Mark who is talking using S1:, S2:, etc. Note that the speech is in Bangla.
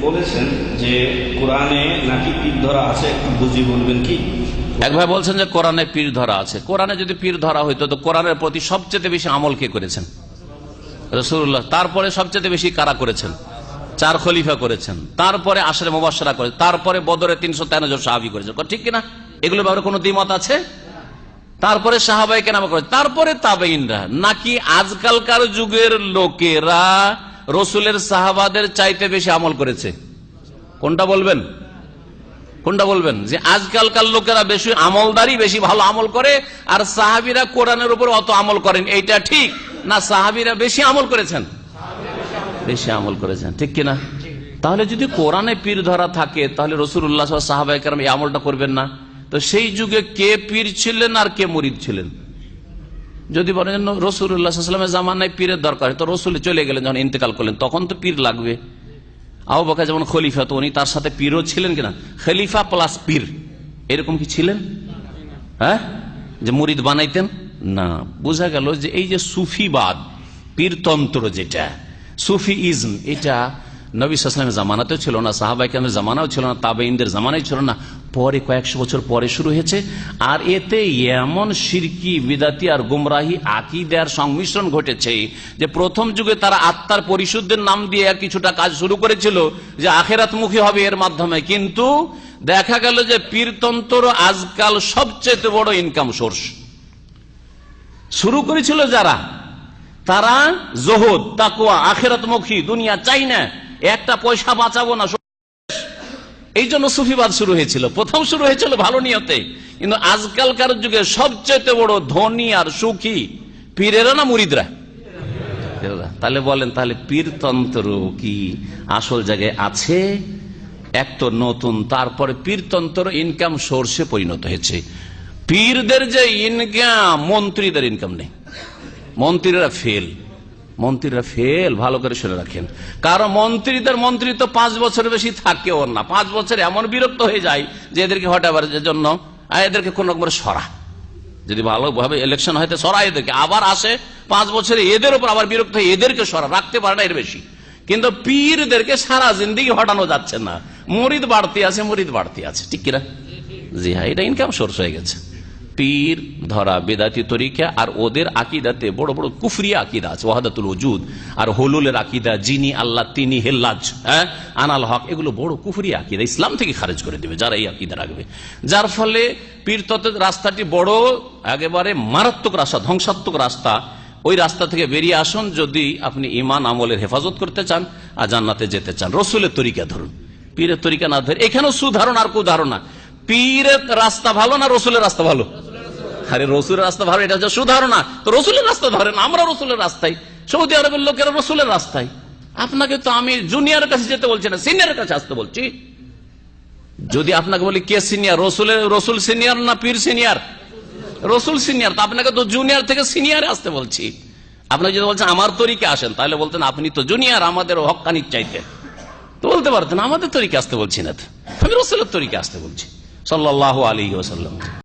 S1: বলেছেন যে কোরআনে নাকি পীর ধরা আছে বুঝিয়ে বলবেন কি?
S2: এক ভাই বলছেন যে কোরআনে পীর ধরা আছে। কোরআনে যদি পীর ধরা হইতো, তো কোরআনের প্রতি সবচেয়ে বেশি আমল কে করেছেন? রসুল্লাহ তারপরে সবচেয়ে বেশি কারা করেছেন? চার খলিফা করেছেন। তারপরে আশরে মুবাসরা করেছেন। তারপরে বদরে তিনশো তেরো সাহাবি করেছেন। ঠিক কিনা? এগুলো ব্যাপারে কোনো দ্বিমত আছে? তারপরে সাহাবাই কেন করে তারপরে তাবেইনরা নাকি আজকালকার যুগের লোকেরা রসুলের সাহাবাদের চাইতে বেশি আমল করেছে। কোনটা বলবেন? কোনটা বলবেন? যে আজকালকার লোকেরা বেশি আমলদারি বেশি ভালো আমল করে, আর সাহাবিরা কোরআনের উপর অত আমল করেন। এইটা ঠিক? না, সাহাবিরা বেশি আমল করেছেন? বেশি আমল করেছেন। ঠিক কিনা? তাহলে যদি কোরআনে পীর ধরা থাকে, তাহলে রসুল্লাহ সাহাবাই কারণ এই আমলটা করবেন না। তো সেই যুগে কে পীর ছিলেন আর কে মরিদ ছিলেন? যদি বলেন রসুল্লাহামের জামানায় পীরের দরকার। তো রসুল চলে গেলেন, যখন ইন্তেকাল করলেন, তখন তো পীর লাগবে। আবু বকা যেমন খলিফা, তো উনি তার সাথে পীরও ছিলেন কিনা? খলিফা প্লাস পীর, এরকম কি ছিলেন? হ্যাঁ? যে মুরিদ বানাইতেন? না। বোঝা গেল যে এই যে সুফিবাদ, পীরতন্ত্র যেটা সুফি ইজম এটা নবী সালামের জামানাতেও ছিল না সাহাবাইকামের জামানাও ছিল না তাবেইনদের জামানাই ছিল না। পরে কয়েকশো বছর পরে শুরু হয়েছে। আর এতে এমন সিরকি বিদাতি আর গুমরাহি আকিদার সংমিশ্রণ ঘটেছে যে প্রথম যুগে তারা আত্মার পরিশুদ্ধের নাম দিয়ে কিছুটা কাজ শুরু করেছিল যে আখেরাতমুখী হবে এর মাধ্যমে। কিন্তু দেখা গেল যে পীরতন্ত্র আজকাল সবচেয়ে বড় ইনকাম সোর্স শুরু করেছিল যারা? তারা জোহদ তাকুয়া আখেরাতমুখী, দুনিয়া চাই না। একটা পয়সা বাঁচাবো না এই জন্য সুফিবাদ শুরু হয়েছিল। প্রথম শুরু হয়েছিল ভালো নিয়তে, কিন্তু আজকালকার যুগে সবচেয়ে বড় ধনী আর সুখী পীরেরা না মুরিদরা? তাহলে বলেন, তাহলে পীরতন্ত্র কি? আসল জায়গায় আছে, এক তো নতুন, তারপরে পীরতন্ত্র ইনকাম সোর্সে পরিণত হয়েছে। পীরদের যে ইনকাম মন্ত্রীদের ইনকাম নেই। মন্ত্রীরা ফেল মন্ত্রীরা ফেল, ভালো করে শুনে রাখেন। কারণ মন্ত্রীদের মন্ত্রী তো পাঁচ বছরের বেশি থাকেও না। পাঁচ বছর এমন বিরক্ত হয়ে যায় যে এদেরকে হটাবার জন্য এদেরকে কোন রকমের সরা। যদি ভালোভাবে ইলেকশন হয়তো সরা এদেরকে। আবার আসে পাঁচ বছরে এদের উপর আবার বিরক্ত হয়ে এদেরকে সরা। রাখতে পারে না এর বেশি। কিন্তু পীরদেরকে সারা জিন্দিগি হটানো যাচ্ছে না। মরিদ বাড়তি আছে, মরিদ বাড়তি আছে। ঠিক কিনা? জি হ্যাঁ এটা ইনকাম সোর্স হয়ে গেছে। পীর, ধরা বেদাতি তরিকা, আর ওদের আকিদাতে বড় বড় কুফরি আকিদা আছে, ওয়াহাদাতুল ওজুদ। আর হলুলের আকিদা যিনি আল্লাহ, তিনি, হেল্লাজ হ্যাঁ? আনাল হক, এগুলো বড় কুফরি আকিদা, ইসলাম থেকে খারেজ করে দেবে, যারা এই আকিদা রাখবে। যার ফলে পীর রাস্তাটি বড়, একেবারে মারাত্মক রাস্তা, ধ্বংসাত্মক রাস্তা। ওই রাস্তা থেকে বেরিয়ে আসুন, যদি আপনি ইমান আমলের হেফাজত করতে চান, আর জান্নাতে যেতে চান। রসুলের তরিকা ধরুন। পীরের তরিকা না ধরে, এখানেও সুধারণ আর কু ধারণা পীরের রাস্তা ভালো না রসুলের রাস্তা ভালো? আরে রসুলের রাস্তা ভালো, এটা হচ্ছে সুধারণা। তো রসুলের রাস্তা ধরেন, আমরা রসুলের রাস্তায়। সৌদি আরবের লোকেরা রসুলের রাস্তায়। আপনাকে তো আমি জুনিয়রের কাছে যেতে বলছি না সিনিয়রের কাছে আসতে বলছি। যদি আপনাকে বলি কে সিনিয়র রসুলের, রসুল সিনিয়র না পীর সিনিয়র রসুল সিনিয়র তো আপনাকে তো জুনিয়র থেকে সিনিয়রে আসতে বলছি। আপনাকে যদি বলছেন আমার তরিকে আসেন, তাহলে বলতেন আপনি তো জুনিয়র আমাদের হকানিক চাইতে। তো বলতে পারতেন, আমাদের তরিকে আসতে বলছি না। আমি রসুলের তরিকে আসতে বলছি। সাল্লাহ আলী ওসাল্লাম